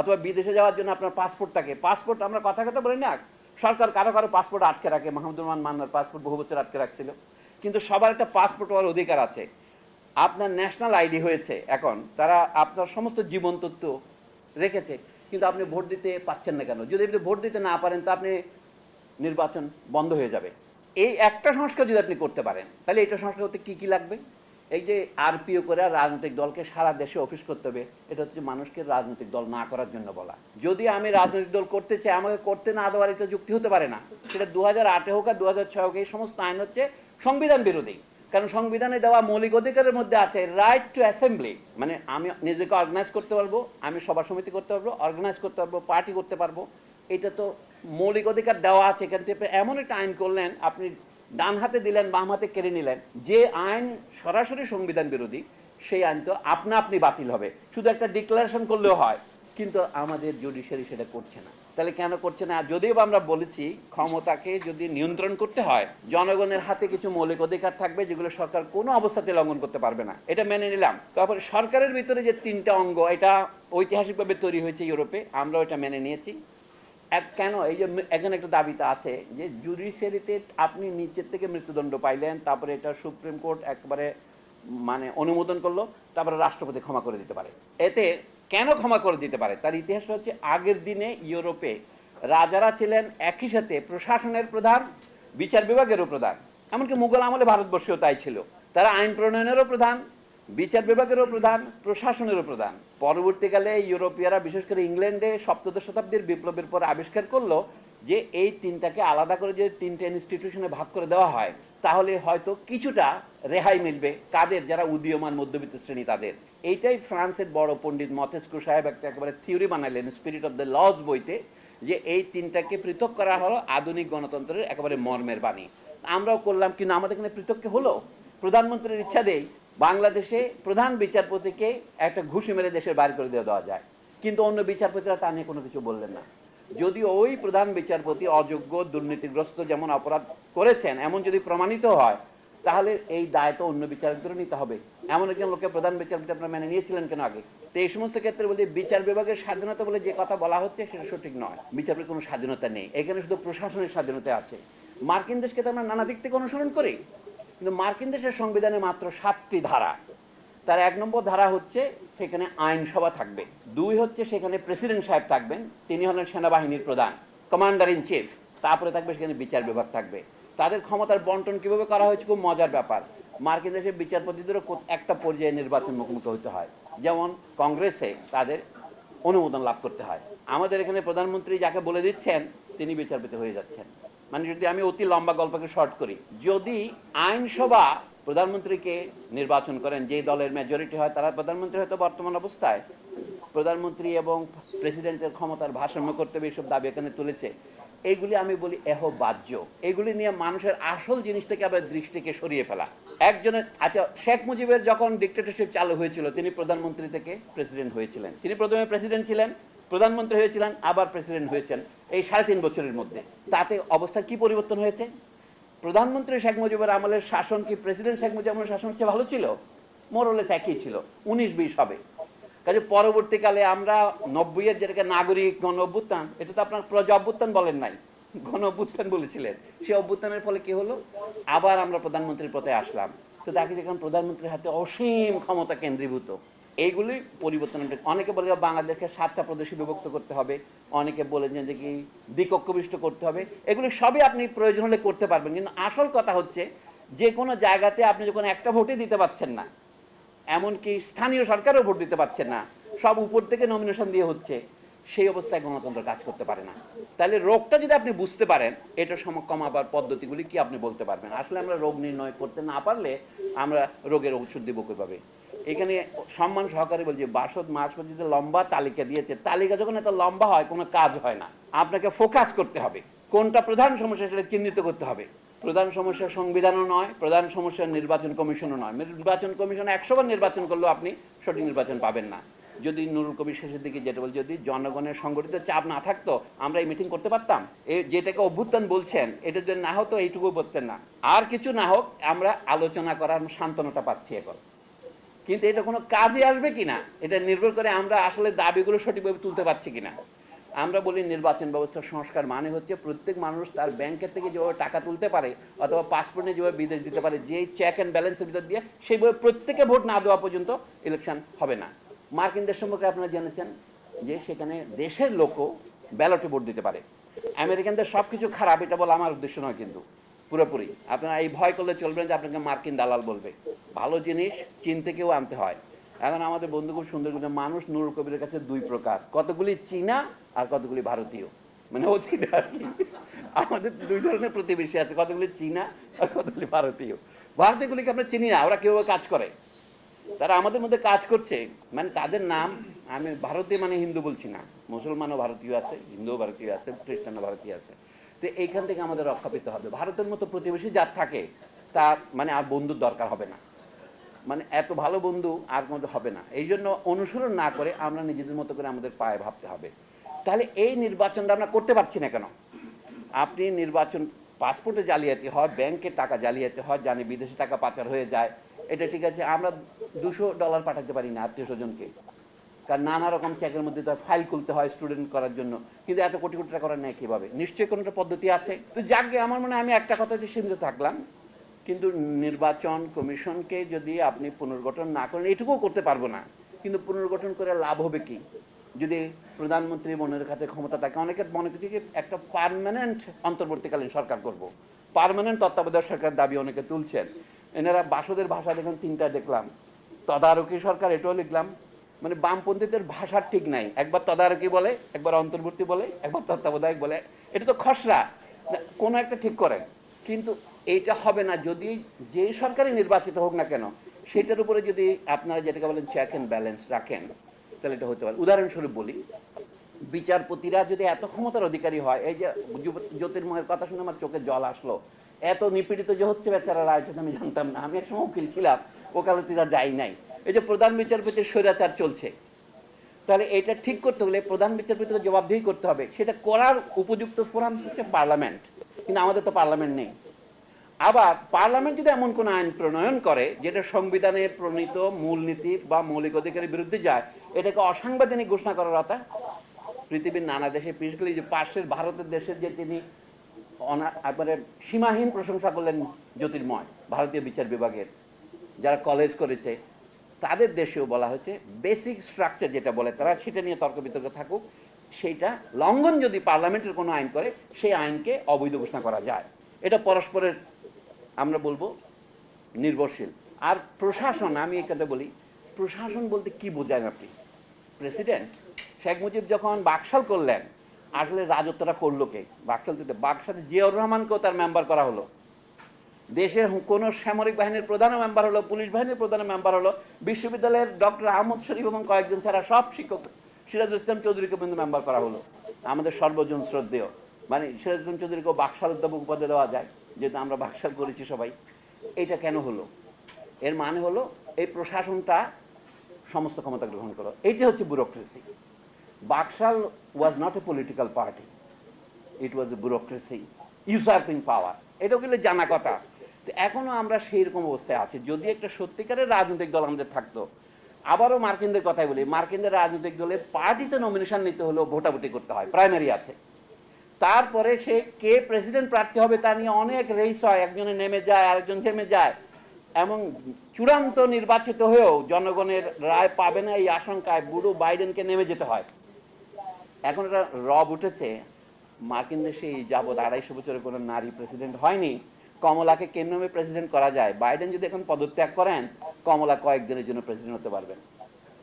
অথবা বিদেশে যাওয়ার জন্য আপনার পাসপোর্ট থাকে। পাসপোর্ট আমরা কথা কথা বলি না। সরকার কারও কারও পাসপোর্ট আটকে রাখে। মাহমুদুর রহমান মান্নার পাসপোর্ট বহু বছর আটকে রাখছিল। কিন্তু সবার একটা পাসপোর্ট হওয়ার অধিকার আছে। আপনার ন্যাশনাল আইডি হয়েছে এখন। তারা আপনার সমস্ত জীবন তথ্য রেখেছে। কিন্তু আপনি ভোট দিতে পাচ্ছেন না কেন? যদি আপনি ভোট দিতে না পারেন, তা আপনি নির্বাচন বন্ধ হয়ে যাবে। এই একটা সংস্কার যদি আপনি করতে পারেন, তাহলে এটা সংস্কার করতে কী কী লাগবে? এই যে আরপিও করে রাজনৈতিক দলকে সারা দেশে অফিস করতে হবে, এটা হচ্ছে মানুষকে রাজনৈতিক দল না করার জন্য বলা। যদি আমি রাজনৈতিক দল করতে চাই, আমাকে করতে না দেওয়ার এটা যুক্তি হতে পারে না। সেটা দু হাজার আটে হোক আর দু হাজার ছয় হোক, এই সমস্ত আইন হচ্ছে সংবিধান বিরোধী। কারণ সংবিধানে দেওয়া মৌলিক অধিকারের মধ্যে আছে রাইট টু অ্যাসেম্বলি মানে আমি নিজেকে অর্গানাইজ করতে পারব, আমি সভা সমিতি করতে পারব অর্গানাইজ করতে পারব পার্টি করতে পারব। এটা তো মৌলিক অধিকার দেওয়া আছে। এখান থেকে এমন একটা আইন করলেন, আপনি ডান হাতে দিলেন, বাম হাতে কেড়ে নিলেন। যে আইন সরাসরি সংবিধান বিরোধী, সেই আইন তো আপনা আপনি বাতিল হবে। শুধু একটা ডিক্লারেশন করলেও হয়, কিন্তু আমাদের জুডিশিয়ারি সেটা করছে না। তাহলে কেন করছে না? যদিও আমরা বলেছি, ক্ষমতাকে যদি নিয়ন্ত্রণ করতে হয়, জনগণের হাতে কিছু মৌলিক অধিকার থাকবে, যেগুলো সরকার কোনো অবস্থাতে লঙ্ঘন করতে পারবে না। এটা মেনে নিলাম। তারপরে সরকারের ভিতরে যে তিনটা অঙ্গ, এটা ঐতিহাসিকভাবে তৈরি হয়েছে ইউরোপে, আমরাও এটা মেনে নিয়েছি। কেন এই যে এখানে একটা দাবিতে আছে যে জুডিশিয়ারিতে আপনি নিচের থেকে মৃত্যুদণ্ড পাইলেন, তারপরে এটা সুপ্রিম কোর্ট একবারে মানে অনুমোদন করল, তারপরে রাষ্ট্রপতি ক্ষমা করে দিতে পারে। এতে কেন ক্ষমা করে দিতে পারে? তার ইতিহাসটা হচ্ছে আগের দিনে ইউরোপে রাজারা ছিলেন একই সাথে প্রশাসনের প্রধান, বিচার বিভাগেরও প্রধান। এমনকি মুঘল আমলে ভারতবর্ষেও তাই ছিল। তারা আইন প্রণয়নেরও প্রধান বিচার বিভাগেরও প্রধান, প্রশাসনেরও প্রধান। পরবর্তীকালে ইউরোপীয়রা, বিশেষ করে ইংল্যান্ডে সপ্তদশ শতাব্দীর বিপ্লবের পর আবিষ্কার করল যে এই তিনটাকে আলাদা করে যে তিনটে ইনস্টিটিউশনে ভাগ করে দেওয়া হয়, তাহলে হয়তো কিছুটা রেহাই মিলবে কাদের, যারা উদীয়মান মধ্যবিত্ত শ্রেণি তাদের। এইটাই ফ্রান্সের বড় পণ্ডিত মতেস্কু সাহেব একটা একেবারে থিওরি বানালেন স্পিরিট অফ দ্য লজ বইতে, যে এই তিনটাকে পৃথক করা হলো আধুনিক গণতন্ত্রের একেবারে মর্মের বাণী। আমরাও করলাম, কিন্তু আমাদের এখানে পৃথককে হলো? প্রধানমন্ত্রীর ইচ্ছা দেই বাংলাদেশে প্রধান বিচারপতিকে একটা ঘুষি মেরে দেশের বাইরে করে দিয়ে দেওয়া যায়। কিন্তু অন্য বিচারপতিরা তা নিয়ে কোনো কিছু বললেন না। যদি ওই প্রধান বিচারপতি অযোগ্য, দুর্নীতিগ্রস্ত যেমন অপরাধ করেছেন, এমন যদি প্রমাণিত হয়, তাহলে এই দায় তো অন্য বিচারকদেরও নিতে হবে। এমন একজন লোকে প্রধান বিচারপতি আপনারা মেনে নিয়েছিলেন কেন আগে? তো এই সমস্ত ক্ষেত্রে বলতে বিচার বিভাগের স্বাধীনতা বলে যে কথা বলা হচ্ছে, সেটা সঠিক নয়। বিচারের কোনো স্বাধীনতা নেই। এখানে শুধু প্রশাসনের স্বাধীনতা আছে। মার্কিন দেশকে তো আমরা নানা দিক থেকে অনুসরণ করি। কিন্তু মার্কিন দেশের সংবিধানে মাত্র সাতটি ধারা। তার এক নম্বর ধারা হচ্ছে সেখানে আইনসভা থাকবে। দুই হচ্ছে সেখানে প্রেসিডেন্ট সাহেব থাকবেন, তিনি হলেন সেনাবাহিনীর প্রধান, কমান্ডার ইন চিফ, তারপরে থাকবে সেখানে বিচার বিভাগ থাকবে। তাদের ক্ষমতার বন্টন কীভাবে করা হয়েছে খুব মজার ব্যাপার। মার্কিন দেশের বিচারপতিদেরও একটা পর্যায়ে নির্বাচন মুখোমুখি হতে হয়। যেমন কংগ্রেসে তাদের অনুমোদন লাভ করতে হয়। আমাদের এখানে প্রধানমন্ত্রী যাকে বলে দিচ্ছেন, তিনি বিচারপতি হয়ে যাচ্ছেন। মানে যদি আমি অতি লম্বা গল্পকে শর্ট করি, যদি আইনসভা প্রধানমন্ত্রীকে নির্বাচন করেন যে দলের মেজরিটি হয়, তারা প্রধানমন্ত্রী হয়তো বর্তমান অবস্থায়, প্রধানমন্ত্রী এবং প্রেসিডেন্টের ক্ষমতার ভারসাম্য করতে হবে এইসব দাবি এখানে তুলেছে। এইগুলি আমি বলি এহ বাহ্য এগুলি নিয়ে মানুষের আসল জিনিস থেকে আবার দৃষ্টিকে সরিয়ে ফেলা। একজনের আচ্ছা শেখ মুজিবের যখন ডিক্টেটরশিপ চালু হয়েছিল, তিনি প্রধানমন্ত্রী থেকে প্রেসিডেন্ট হয়েছিলেন। তিনি প্রথমে প্রেসিডেন্ট ছিলেন। প্রধানমন্ত্রী হয়েছিলেন, আবার প্রেসিডেন্ট হয়েছেন, এই সাড়ে তিন বছরের মধ্যে। তাতে অবস্থার কি পরিবর্তন হয়েছে? প্রধানমন্ত্রী শেখ মুজিবের আমলের শাসন কি প্রেসিডেন্ট শেখ মুজিবের আমলের শাসন চেয়ে ভালো ছিল? মোরলেস একই ছিল, উনিশ বিশ হবে। কাজে পরবর্তীকালে আমরা নব্বইয়ের যেটাকে নাগরিক গণ অভ্যুত্থান, এটা তো আপনার প্রজা অভ্যুত্থান বলেন নাই, গণ অভ্যুত্থান বলেছিলেন। সেই অভ্যুত্থানের ফলে কি হলো? আবার আমরা প্রধানমন্ত্রীর পথে আসলাম। তো দেখি যেখানে প্রধানমন্ত্রীর হাতে অসীম ক্ষমতা কেন্দ্রীভূত এইগুলি পরিবর্তন অনেকে বলে বাংলাদেশকে সাতটা প্রদেশে বিভক্ত করতে হবে। অনেকে বলেছেন যে কি দ্বিকক্ষবিষ্ট করতে হবে। এগুলি সবই আপনি প্রয়োজন হলে করতে পারবেন। কিন্তু আসল কথা হচ্ছে, যে কোনো জায়গাতে আপনি যখন একটা ভোটই দিতে পারছেন না, এমনকি স্থানীয় সরকারও ভোট দিতে পারছে না, সব উপর থেকে নমিনেশন দিয়ে হচ্ছে, সেই অবস্থায় গণতন্ত্র কাজ করতে পারে না। তাহলে রোগটা যদি আপনি বুঝতে পারেন, এটা কমাবার পদ্ধতিগুলি কি আপনি বলতে পারবেন? আসলে আমরা রোগ নির্ণয় করতে না পারলে আমরা রোগের ওষুধ দিব কীভাবে? এখানে সম্মান সহকারে বলছি, বাসদ মাস পর্যন্ত লম্বা তালিকা দিয়েছে, তালিকা যখন এত লম্বা হয়, কোনো কাজ হয় না। আপনাকে ফোকাস করতে হবে। কোনটা প্রধান সমস্যা সেটা চিহ্নিত করতে হবে। প্রধান সমস্যা সংবিধানও নয়, প্রধান সমস্যা নির্বাচন কমিশনও নয়। নির্বাচন কমিশন একশো বার নির্বাচন করলেও আপনি সঠিক নির্বাচন পাবেন না। যদি নুরুল কবির শেষের দিকে যেটা বল যদি জনগণের সংগঠিত চাপ না থাকতো, আমরা এই মিটিং করতে পারতাম। এ যেটাকে অভ্যুত্থান বলছেন এটা যদি না হতো এইটুকু বলতেন না। আর কিছু না হোক, আমরা আলোচনা করার সান্ত্বনাটা পাচ্ছি এখন। কিন্তু এটা কোনো কাজে আসবে কিনা, এটা নির্ভর করে আমরা আসলে দাবিগুলো সঠিকভাবে তুলতে পারছি কিনা। আমরা বলি নির্বাচন ব্যবস্থার সংস্কার মানে হচ্ছে প্রত্যেক মানুষ তার ব্যাংকের থেকে যেভাবে টাকা তুলতে পারে অথবা পাসপোর্টে যেভাবে বিদেশ দিতে পারে, যেই চেক অ্যান্ড ব্যালেন্সের ভিতর দিয়ে সেইভাবে প্রত্যেকে ভোট না দেওয়া পর্যন্ত ইলেকশন হবে না। মার্কিন দেশ সম্পর্কে আপনারা জেনেছেন যে সেখানে দেশের লোকও ব্যালটে ভোট দিতে পারে। আমেরিকানদের সব কিছু খারাপ, এটা বলা আমার উদ্দেশ্য নয় কিন্তু। পুরোপুরি। আপনারা এই ভয় করলে চলবেন যে আপনাকে মার্কিন দালাল বলবে। ভালো জিনিস চীন থেকেও আনতে হয়। এখন আমাদের বন্ধু খুব সুন্দর করে মানুষ নুরুল কবিরের কাছে দুই প্রকার। কতগুলি চীনা আর কতগুলি ভারতীয়। মানে ও চীনা আর কি। আমাদের দুই ধরনের প্রতিবেশী আছে, কতগুলি চীনা আর কতগুলি ভারতীয়। ভারতীয়গুলিকে আমরা চিনি না, ওরা কেউ কাজ করে। তারা আমাদের মধ্যে কাজ করছে। মানে তাদের নাম আমি ভারতীয় মানে হিন্দু বলছি না। মুসলমানও ভারতীয় আছে, হিন্দুও ভারতীয় আছে, খ্রিস্টানও ভারতীয় আছে। তো এইখান থেকে আমাদের রক্ষা পেতে হবে। ভারতের মতো প্রতিবেশী যার থাকে, তার মানে আর বন্ধুর দরকার হবে না। মানে এত ভালো বন্ধু আর মধ্যে হবে না। এই জন্য অনুসরণ না করে আমরা নিজেদের মতো করে আমাদের পায়ে ভাবতে হবে। তাহলে এই নির্বাচনটা আমরা করতে পারছি না কেন? আপনি নির্বাচন পাসপোর্টে জালিয়াতি হয় ব্যাংকে টাকা জালিয়াতি হয় জানি বিদেশে টাকা পাচার হয়ে যায়, এটা ঠিক আছে, আমরা দুশো ডলার পাঠাতে পারি না আত্মীয় স্বজনকে। কারণ নানা রকম চেকের মধ্যে তো ফাইল খুলতে হয় স্টুডেন্ট করার জন্য। কিন্তু এত কোটি কোটি টাকা করার নেয় কীভাবে? নিশ্চয়ই কোনো একটা পদ্ধতি আছে? তো যাকে আমার মনে আমি একটা কথাতে সীমিত থাকলাম, কিন্তু নির্বাচন কমিশনকে যদি আপনি পুনর্গঠন না করেন, এটুকুও করতে পারব না। কিন্তু পুনর্গঠন করে লাভ হবে কি? যদি প্রধানমন্ত্রী মনের কাছে ক্ষমতা থাকে, অনেকে মনে করছে যে একটা পার্মানেন্ট অন্তর্বর্তীকালীন সরকার করব। পারমানেন্ট তত্ত্বাবধায়ক সরকার দাবি অনেকে তুলছেন। এনারা বাসদের ভাষা দেখুন তিনটা দেখলাম। তদারকি সরকার এটাও লিখলাম। মানে বামপন্থীদের ভাষার ঠিক নাই। একবার তদারকি বলে, একবার অন্তর্বর্তী বলে, একবার তত্ত্বাবধায়ক বলে। এটা তো খসড়া। কোনো একটা ঠিক করেন। কিন্তু এইটা হবে না, যদি যে সরকারই নির্বাচিত হোক না কেন, সেটার উপরে যদি আপনারা যেটাকে বলেন চেক অ্যান্ড ব্যালেন্স রাখেন, তাহলে এটা হতে পারে। উদাহরণস্বরূপ বলি, বিচারপতিরা যদি এত ক্ষমতার অধিকারী হয়, এই যে জ্যোতির্ময়ের কথা শুনে আমার চোখে জল আসলো। এত নিপীড়িত যে হচ্ছে বেচারারা এটা তো আমি জানতাম না। আমি একসময় উকিল ছিলাম, ওকালতি যা যাই নাই। এই যে প্রধান বিচারপতির স্বৈরাচার চলছে, তাহলে এটা ঠিক করতে হলে প্রধান বিচারপতিকে জবাবদিহি করতে হবে। সেটা করার উপযুক্ত ফোরাম হচ্ছে পার্লামেন্ট, কিন্তু আমাদের তো পার্লামেন্ট নেই। আবার পার্লামেন্ট যদি এমন কোনো আইন প্রণয়ন করে, যেটা সংবিধানে প্রণীত মূলনীতি বা মৌলিক অধিকারের বিরুদ্ধে যায়, এটাকে অসাংবিধানিক ঘোষণা করার কথা পৃথিবীর নানা দেশে, বিশেষ যে পাশের ভারতের দেশের যে তিনি একবারে সীমাহীন প্রশংসা করলেন জ্যোতির্ময়, ভারতীয় বিচার বিভাগের, যারা কলেজ করেছে তাদের দেশেও বলা হয়েছে বেসিক স্ট্রাকচার যেটা বলে তারা সেটা নিয়ে তর্ক বিতর্ক থাকুক সেইটা লঙ্ঘন যদি পার্লামেন্টের কোনো আইন করে, সেই আইনকে অবৈধ ঘোষণা করা যায়। এটা পরস্পরের, আমরা বলব, নির্ভরশীল। আর প্রশাসন, আমি এখানে বলি, প্রশাসন বলতে কি বোঝায় আপনি? প্রেসিডেন্ট শেখ মুজিব যখন বাকশাল করলেন, আসলে রাজত্বটা করল কে? বাকশাল বাকশালে জিয়াউর রহমানকেও তার মেম্বার করা হলো। দেশের কোনো সামরিক বাহিনীর প্রধান মেম্বার হলো, পুলিশ বাহিনীর প্রধান মেম্বার হলো, বিশ্ববিদ্যালয়ের ডক্টর আহমদ শরীফ এবং কয়েকজন ছাড়া সব শিক্ষক সিরাজুল ইসলাম চৌধুরীকে কিন্তু মেম্বার করা হলো। আমাদের সর্বজন শ্রদ্ধেয়। মানে সিরাজুল ইসলাম চৌধুরীকেও বাকশাল অধ্যাপক উপাধি দেওয়া যায়, যেহেতু আমরা বাকশাল করেছি সবাই। এটা কেন হলো? এর মানে হলো, এই প্রশাসনটা সমস্ত ক্ষমতা গ্রহণ করো। এইটা হচ্ছে bureaucracy BAKSAL was not a political party it was a bureaucracy usurping power এটাও গেলে জানা কথা। তো এখনও আমরা সেই রকম অবস্থায় আছি। যদি একটা সত্যিকারের রাজনৈতিক দল আমাদের থাকতো, আবারও মার্কিনদের কথাই বলি, মার্কিনদের রাজনৈতিক দলে পার্টিতে নমিনেশন নিতে হলেও ভোটাভুটি করতে হয় প্রাইমারি আছে। তারপরে সে কে প্রেসিডেন্ট প্রার্থী হবে তা নিয়ে অনেক রেস হয়, একজনে নেমে যায়, আরেকজন থেমে যায়। এবং চূড়ান্ত নির্বাচিত হয়েও জনগণের রায় পাবে না এই আশঙ্কায় বুড়ো বাইডেনকে নেমে যেতে হয়। এখন এটা রব উঠেছে মার্কিন দেশে এই যাবৎ আড়াইশো বছরের কোনো নারী প্রেসিডেন্ট হয়নি কমলাকে কেমনে প্রেসিডেন্ট করা যায়? বাইডেন যদি এখন পদত্যাগ করেন, কমলা কয়েকদিনের জন্য প্রেসিডেন্ট হতে পারবেন।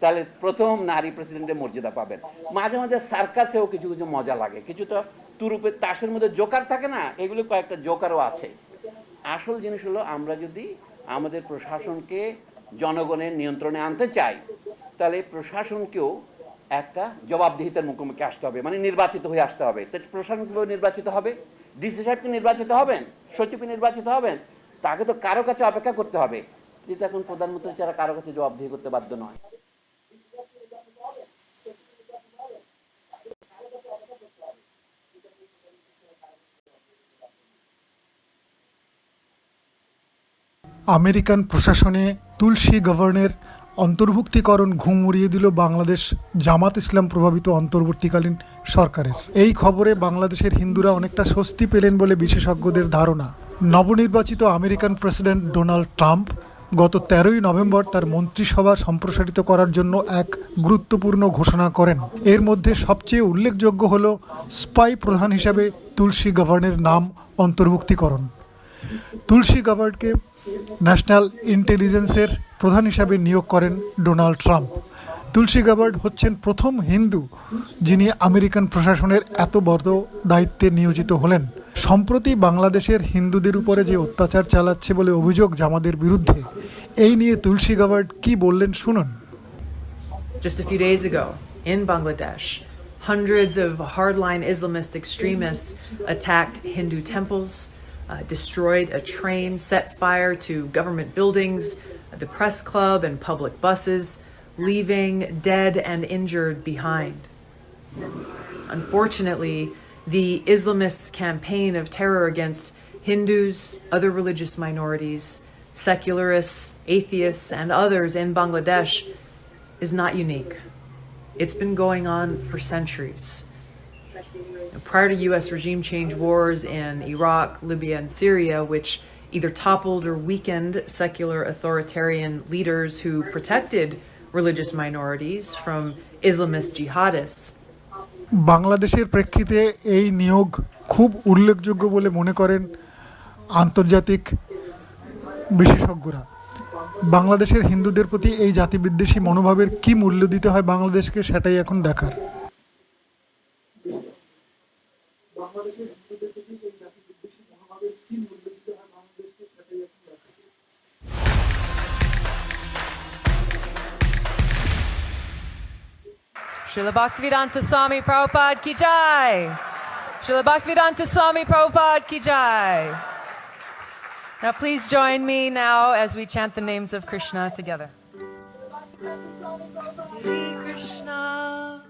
তাহলে প্রথম নারী প্রেসিডেন্টের মর্যাদা পাবেন। মাঝে মাঝে সার্কাসেও কিছু কিছু মজা লাগে। কিছু তো তুরুপের তাসের মধ্যে জোকার থাকে না? এগুলো কয়েকটা জোকারও আছে। আসল জিনিস হলো, আমরা যদি আমাদের প্রশাসনকে জনগণের নিয়ন্ত্রণে আনতে চাই, তাহলে প্রশাসনকেও একটা জবাবদিহিতার মুখোমুখি আসতে হবে। মানে নির্বাচিত হয়ে আসতে হবে। তো প্রশাসন কীভাবে নির্বাচিত হবে? ডিসি সাহেব কি নির্বাচিত হবেন, সচিবকে নির্বাচিত হবেন, তাকে তো কারও কাছে অপেক্ষা করতে হবে। যেটা এখন প্রধানমন্ত্রী ছাড়া কারও কাছে জবাবদিহি করতে বাধ্য নয়। আমেরিকান প্রশাসনে তুলসী গভর্নের অন্তর্ভুক্তিকরণ ঘুম উড়িয়ে দিল বাংলাদেশ জামাত ইসলাম প্রভাবিত অন্তর্বর্তীকালীন সরকারের। এই খবরে বাংলাদেশের হিন্দুরা অনেকটা স্বস্তি পেলেন বলে বিশেষজ্ঞদের ধারণা। নবনির্বাচিত আমেরিকান প্রেসিডেন্ট ডোনাল্ড ট্রাম্প গত তেরোই নভেম্বর তার মন্ত্রিসভা সম্প্রসারিত করার জন্য এক গুরুত্বপূর্ণ ঘোষণা করেন। এর মধ্যে সবচেয়ে উল্লেখযোগ্য হল স্পাই প্রধান হিসাবে তুলসী গভর্নের নাম অন্তর্ভুক্তিকরণ। তুলসী গাবার্ডকে ন্যাশনাল ইন্টেলিজেন্সের প্রধান হিসাবে নিয়োগ করেন ডোনাল্ড ট্রাম্প। তুলসী গাবার্ড হচ্ছেন প্রথম হিন্দু যিনি আমেরিকান প্রশাসনের এত বড় দায়িত্বে নিয়োজিত হলেন। সম্প্রতি বাংলাদেশের হিন্দুদের উপরে যে অত্যাচার চালাচ্ছে বলে অভিযোগ জামাদের বিরুদ্ধে এই নিয়ে তুলসী গাবার্ড কি বললেন শুনুন। Just a few days ago, in Bangladesh, hundreds of hardline Islamist extremists attacked Hindu temples, uh, destroyed a train, set fire to government buildings, the press club, and public buses, leaving dead and injured behind. Unfortunately, the Islamists' campaign of terror against Hindus, other religious minorities, secularists, atheists, and others in Bangladesh is not unique. It's been going on for centuries. Prior to US regime change wars in Iraq, Libya, and Syria, which either toppled or weakened secular authoritarian leaders who protected religious minorities from Islamist jihadists, বাংলাদেশের প্রেক্ষিতে এই নিয়োগ খুব উল্লেখযোগ্য বলে মনে করেন আন্তর্জাতিক বিশেষজ্ঞরা বাংলাদেশের হিন্দুদের প্রতি এই জাতিবিদ্বেষী মনোভাবের কি মূল্য দিতে হয় বাংলাদেশকে সেটাই এখন দেখার Srila Bhaktivedanta Swami Prabhupada ki jai. Srila Bhaktivedanta Swami Prabhupada ki jai. Now please join me now as we chant the names of Krishna together. Hare Krishna,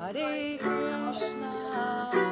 Hare Krishna,